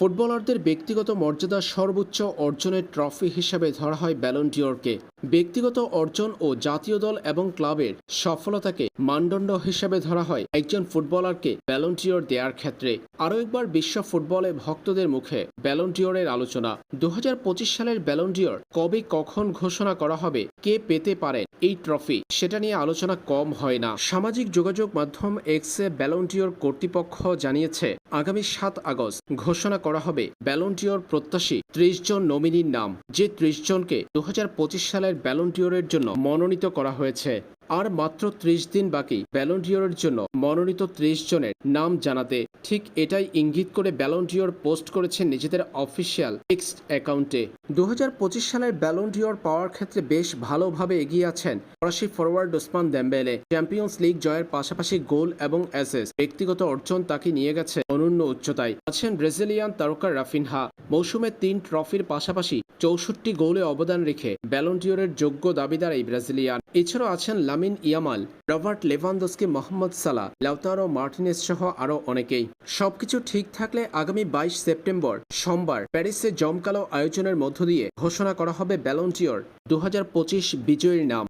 ফুটবলারদের ব্যক্তিগত মর্যাদা সর্বোচ্চ অর্জনের ট্রফি হিসেবে ধরা হয় ব্যালন্ডিওরকে ব্যক্তিগত অর্জন ও জাতীয় দল এবং ক্লাবের সফলতাকে মানদণ্ড হিসেবে ধরা হয় একজন ফুটবলারকে ব্যালন্টিওর দেওয়ার ক্ষেত্রে। আরও একবার, বিশ্ব ফুটবলে ভক্তদের মুখে ব্যালন্টিওরের আলোচনা। দু হাজার পঁচিশ সালের ব্যালন্ডিওর কবে কখন ঘোষণা করা হবে, কে পেতে পারেন? এই ট্রফি সেটা নিয়ে আলোচনা কম হয় না। সামাজিক যোগাযোগ মাধ্যম এক্সে ব্যালন্টিওর কর্তৃপক্ষ জানিয়েছে, আগামী সাত আগস্ট ঘোষণা করা হবে ব্যালন্টিওর প্রত্যাশী ত্রিশ জন নমিনির নাম, যে ত্রিশ জনকে দুহাজার পঁচিশ সালের ব্যালন্টিওরের জন্য মনোনীত করা হয়েছে। আর মাত্র ত্রিশ দিন বাকি ব্যালন্টিওরের জন্য মনোনীত ত্রিশ জনের নাম জানাতে ঠিক এটাই ইঙ্গিত করে ব্যালন্টিওর পোস্ট করেছে নিজেদের অফিসিয়াল টেক্সট অ্যাকাউন্টে। দুহাজার পঁচিশ সালের ব্যালন্টিওর পাওয়ার ক্ষেত্রে বেশ ভালোভাবে এগিয়ে আছেন ফরাসি forward Ousmane Dembele. Champions League জয়ের পাশাপাশি গোল এবং অ্যাসেস ব্যক্তিগত অর্জন তাকে নিয়ে গেছে অনন্য উচ্চতায়। আছেন ব্রাজিলিয়ান তারকা রাফিনহা। মৌসুমে তিন ট্রফির পাশাপাশি চৌষট্টি গোলে অবদান রেখে ব্যালন্টিওরের যোগ্য দাবিদার এই ব্রাজিলিয়ান। এছাড়াও আছেন Lamine Yamal, Robert Lewandowski, Mohamed Salah Lautaro Martinez সহ আরও অনেকেই। সবকিছু ঠিক থাকলে আগামী বাইশ সেপ্টেম্বর সোমবার প্যারিসে জমকালো আয়োজনের মধ্য দিয়ে ঘোষণা করা হবে ব্যালন্টিওর দু বিজয়ীর নাম।